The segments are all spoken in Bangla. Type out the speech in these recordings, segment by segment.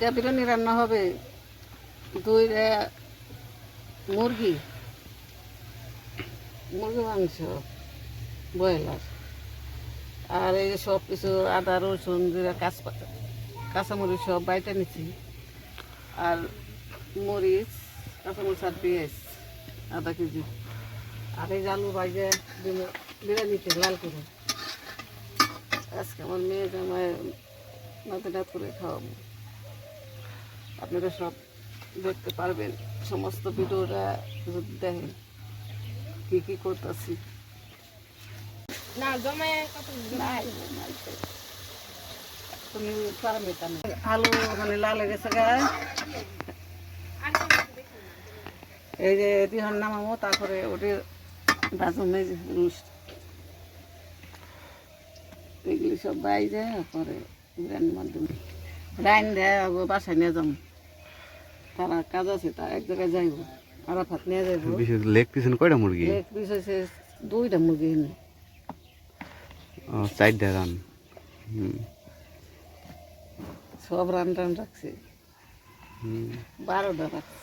আজকে বিরিয়ানি রান্না হবে দুই মুরগি মুরগি মাংস, ব্রয়লার, আর এই সব কিছু আদা, রসুন, জিরা, কাঁচপাতা, কাঁচামরিচ সব বাইটা নিচ্ছি আর মরিচ, কাঁচামরিচ আর পেঁয়াজ, আধা কেজি। আর এই আলু দিলে- বিরিয়ানিতে লাল করে। আজকে আমার মেয়ে জামায় নাতে নাত করে খাওয়াবো। আপনারা সব দেখতে পারবেন সমস্ত ভিডিওটা যদি দেখেন কি কি করতেছি। তুমি পারবে তা আলু লাল হয়ে গেছে গা। এই যে দিহন নামাবো তারপরে এগুলি সব বাইরে পরে বিরিয়ানির মাধ্যমে। রাইন দেয় বাসায় নিয়ে যাব। তারা কাজ আছে তা এক জায়গায় যাইব আরাফাত নিয়ে যাইব। বিশেষ লেগ পিছনে কয়টা মুরগি? এক পিস হয়েছে দুইটা মুরগি এনে। ও, চারটা রান। সব রান টান রাখছে। হুম। বারোটা রাখছে।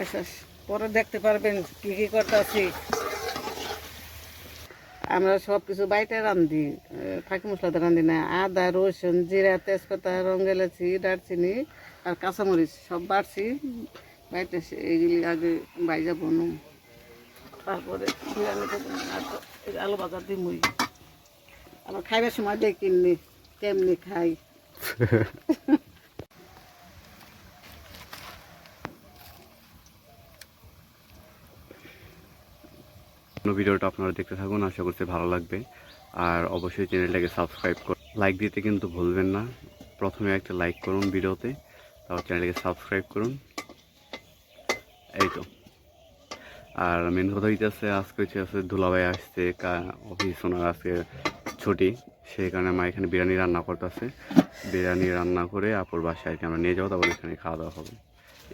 আচ্ছা পরে দেখতে পারবেন কি কি করতেছি আমরা সব কিছু বাইটে রান্ধি ফাঁকি মশলাতে রান্ধি না। আদা রসুন জিরা তেজপাতা রঙ এলাচি দারচিনি আর কাঁচামরিচ সব বাড়ছি। বাইটে এগুলি আগে বাইজা বনুম তারপরে আলু বাজার দিই মুই আমার খাইবার সময় দিয়ে দেখিনি কেমনি খাই। ভিডিওটা আপনারা দেখতে থাকুন, আশা করছি ভালো লাগবে। আর অবশ্যই চ্যানেলটাকে সাবস্ক্রাইব কর লাইক দিতে কিন্তু ভুলবেন না। প্রথমে একটা লাইক করুন ভিডিওতে। তারপর চ্যানেলটাকে সাবস্ক্রাইব করুন। এই তো। আর মেন কথা হইতেছে আজকে হচ্ছে আছে দুলাভাই আসছে কা- অফিস ওনার আজকে ছুটি। সেই কারণে মা এখানে বিরিয়ানি রান্না করতেছে। বিরিয়ানি রান্না করে আপুর বাসায় আর কি আমরা নিয়ে যাব তারপর এখানে খাওয়া দাওয়া হবে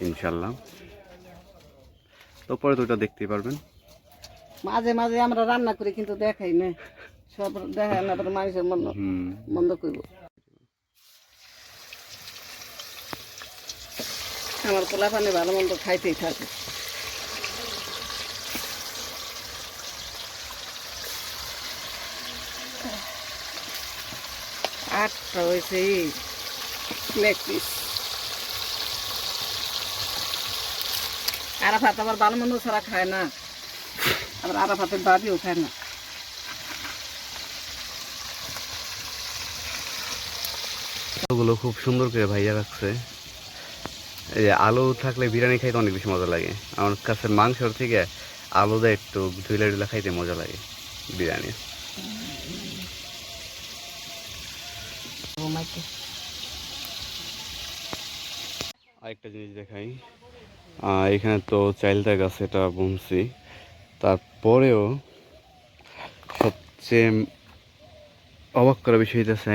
ইনশাল্লাহ তো পরে তো ওটা দেখতেই পারবেন। মাঝে মাঝে আমরা রান্না করি কিন্তু দেখাই না। সব দেখাই না মানুষের মন বন্ধ করব। আমার পোলা পানি ভালো মন্দ খাইতেই থাকে। আটটা হয়েছে লেগ পিস। আরাফাত আবার ভালো মন্দ ছাড়া খায় না। আবার আরাফাতের বাড়িও খায় না। ওগুলো খুব সুন্দর করে ভাইয়া রাখছে। আলু থাকলে বিরিয়ানি খাইতে অনেক বেশি মজা লাগে। আমার কাছে মাংসর থেকে আলু দেয় একটু ধুইলে ধুইলে খাইতে মজা লাগে বিরিয়ানি। আরেকটা জিনিস দেখাই। এখানে তো চাইলটা গাছ এটা বুনছি। তারপরেও সবচেয়ে অবাক করা বিষয় হইতেছে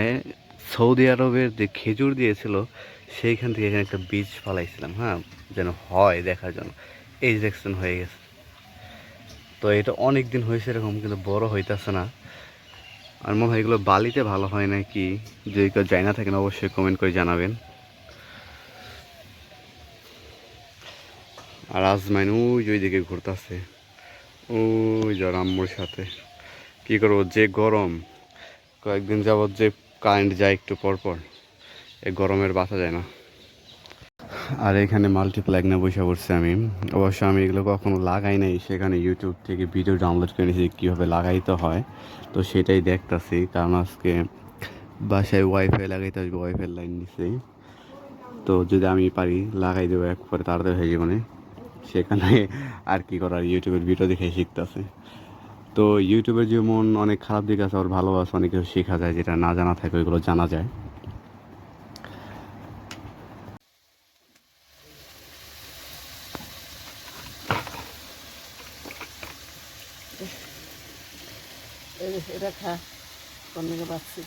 সৌদি আরবের যে খেজুর দিয়েছিল সেইখান থেকে এখানে একটা বীজ ফালাইছিলাম হ্যাঁ? যেন হয় দেখার জন্য। এই দেখছেন, হয়ে গেছে। তো এটা অনেক দিন হয়েছে এরকম, কিন্তু বড় হইতেছে না। আর মনে হয় এগুলো বালিতে ভালো হয় নাকি যদি কেউ যায় না থাকেন, অবশ্যই কমেন্ট করে জানাবেন। আর আজমাইন, ওই যে ওইদিকে ঘুরতেছে। ওই যার আম্মুর সাথে। কি করব, যে গরম। কয়েকদিন যাবৎ যে কারেন্ট যায় একটু পর পর এই গরমের বাঁচা যায় না। আর এখানে মাল্টিপ্ল্যাগ না বসে পড়ছে আমি। অবশ্য আমি এগুলো কখনো লাগাই নাই, সেখানে ইউটিউব থেকে ভিডিও ডাউনলোড করে নিয়েছি কীভাবে লাগাইতে হয়। তো সেটাই দেখতাছি কারণ আজকে বাসায় ওয়াইফাই লাগাইতে আসবে ওয়াইফাই লাইন নিচে। তো যদি আমি পারি, লাগাই দেবো একবারে তাড়াতাড়ি হয়ে যাবে সেখানে আর কি করার ইউটিউবের ভিডিও দেখে শিখতেছে। তো ইউটিউবের যেমন অনেক খারাপ দিক আছে আর ভালো আছে অনেক কিছু শেখা যায়, যেটা না জানা থাকে, ওইগুলো জানা যায় এই যে এটা খা কোন দিকে পাচ্ছি।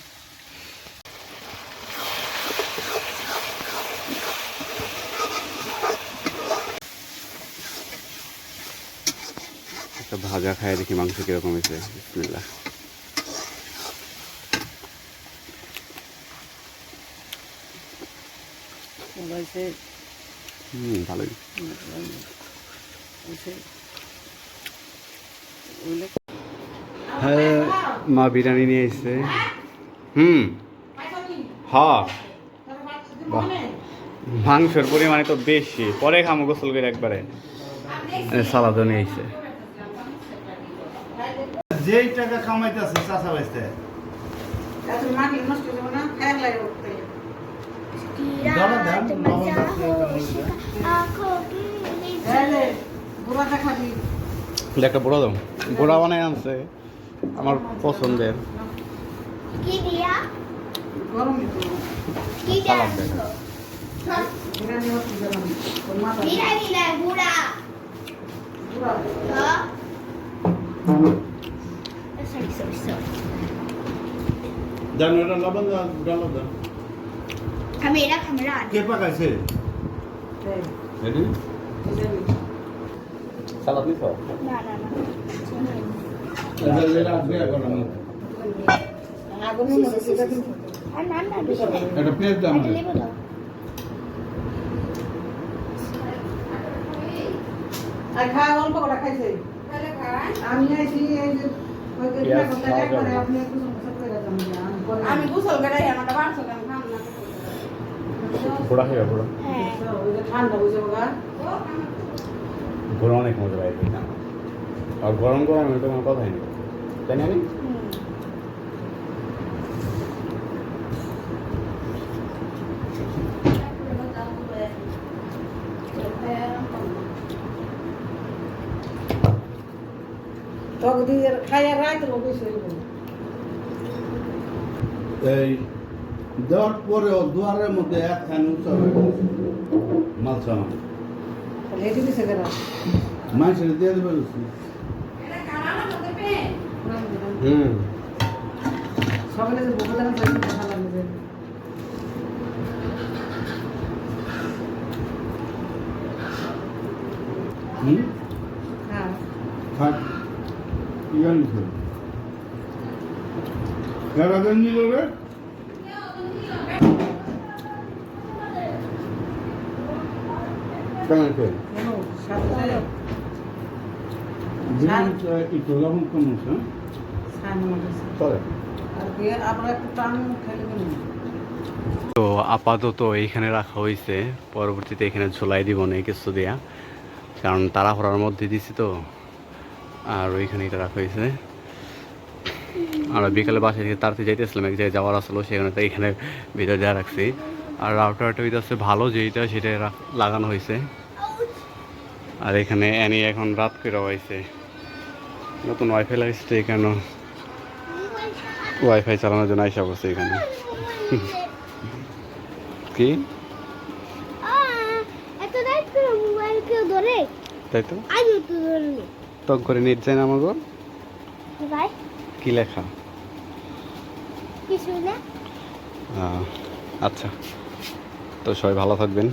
একটা ভাজা খায় দেখি মাংস কীরকম হয়েছে। হুম ভালোই। হ্যাঁ মা বিরিয়ানি নিয়ে এসছে। হুম। হ্যাঁ বাহ। মাংসের পরিমাণে তো বেশি। পরে খামো গোসল করে একবারে। সালাদও নিয়ে যেই টাকা কামাইতেছে চাষা বাইতে একটা বুড়া দাও। বুড়া বানাই আনছে আমার পছন্দের। কি দিয়া। গরম কি দিয়া সরি সরি সরি দেন এটা লবণ দাও ডালো দাও ক্যামেরা ক্যামেরা কে পাকাইছে? রেডি? সালাদ নিছ না না না। এটা করানো আগুন হচ্ছে কিন্তু আর না না এটা প্লেট দাও এটা লেবু দাও। আর খাওয়া অল্প করে খাইছে? আমি আইছি এই যে ওই যে কথা খাওয়া আপনি একটু সমস্যা করে দেন আমি গোসল করে আমার বাড়ছো কেন? না বুড়া বুড়া হ্যাঁ। ঠান্ডা বুঝে বাবা বুড়া অনেক মজা পাই আর গরম গরম তো কোনো কথাই নেই। তাই না তখন দিয়ে খাইয়া রাখতে লোক হইব এই দেওয়ার পরেও দুয়ারের মধ্যে একখানে উৎসব এটি দিছে মানুষের দিয়ে দেবে হুম। সকালে যে বুকে দেন সেই কথা লাগে হুম হ্যাঁ থাক কি জানিস কারা দেন নিল রে কেমন আছে কেন সাথে দিন একটু লবণ কম আছে হ্যাঁ? সান মধ্যে চলে আর বিয়ে দিন তো আপাতত এইখানে রাখা হয়েছে পরবর্তীতে এখানে ঝোলাই দিব না কিছু দেয়া কারণ তাড়াহুড়ার মধ্যে দিছি তো। আর ওইখানে এটা রাখা হয়েছে। আর বিকালে বাসায় থেকে তাড়াতাড়ি যাইতেছিলাম এক জায়গায় যাওয়ার আসলো সেখানে তো এখানে ভিতরে দেওয়া রাখছি। আর রাউটারটা হইতেছে ভালো যেইটা সেটা লাগানো হয়েছে। আর এখানে অ্যানি এখন রাত করে হয়েছে নতুন ওয়াইফাই লাগিয়েছে তো এখানে ওয়াইফাই চালানোর জন্য আইসা বসে এখানে। কি? তাই তো। টক করে নেট যায় না আমার কি লেখা? আচ্ছা। তো সবাই ভালো থাকবেন।